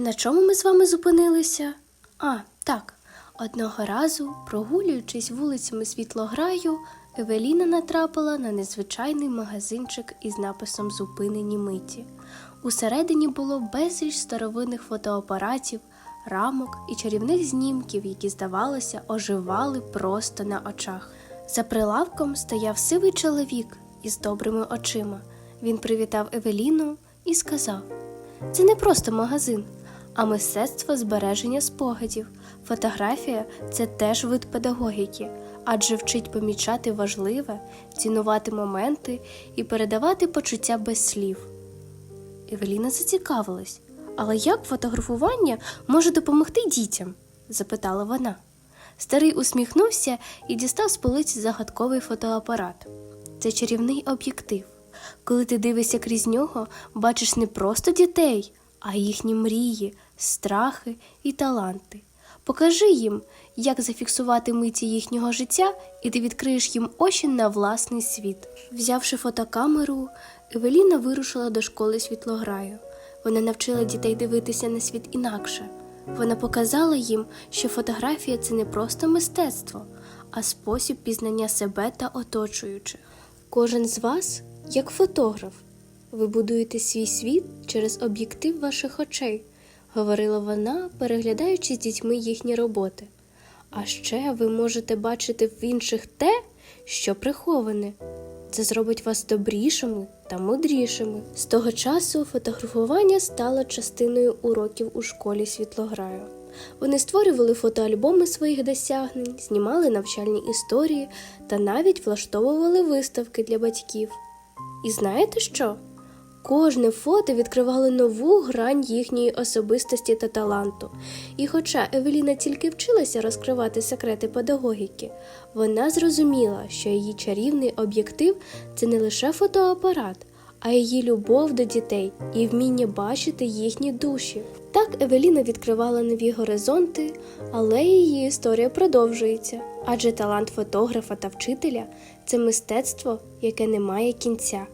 На чому ми з вами зупинилися? А, так. Одного разу, прогулюючись вулицями Світлограю, Евеліна натрапила на незвичайний магазинчик із написом Зупинені миті. Усередині було безліч старовинних фотоапаратів, рамок і чарівних знімків, які, здавалося, оживали просто на очах. За прилавком стояв сивий чоловік із добрими очима. Він привітав Евеліну і сказав: Це не просто магазин, а мистецтво збереження спогадів. Фотографія це теж вид педагогіки, адже вчить помічати важливе, цінувати моменти і передавати почуття без слів. Евеліна зацікавилась. Але як фотографування може допомогти дітям? запитала вона. Старий усміхнувся і дістав з полиці загадковий фотоапарат. Це чарівний об'єктив. Коли ти дивишся крізь нього, бачиш не просто дітей, а їхні мрії, страхи і таланти. Покажи їм, як зафіксувати миті їхнього життя, і ти відкриєш їм очі на власний світ. Взявши фотокамеру, Евеліна вирушила до школи світлограю. Вона навчила дітей дивитися на світ інакше. Вона показала їм, що фотографія це не просто мистецтво, а спосіб пізнання себе та оточуючих. Кожен з вас як фотограф. Ви будуєте свій світ через об'єктив ваших очей, говорила вона, переглядаючи з дітьми їхні роботи. А ще ви можете бачити в інших те, що приховане. Це зробить вас добрішими та мудрішими. З того часу фотографування стало частиною уроків у школі світлограю. Вони створювали фотоальбоми своїх досягнень, знімали навчальні історії та навіть влаштовували виставки для батьків. І знаєте що? Кожне фото відкривало нову грань їхньої особистості та таланту. І хоча Евеліна тільки вчилася розкривати секрети педагогіки, вона зрозуміла, що її чарівний об'єктив це не лише фотоапарат, а її любов до дітей і вміння бачити їхні душі. Так Евеліна відкривала нові горизонти, але її історія продовжується, адже талант фотографа та вчителя це мистецтво, яке не має кінця.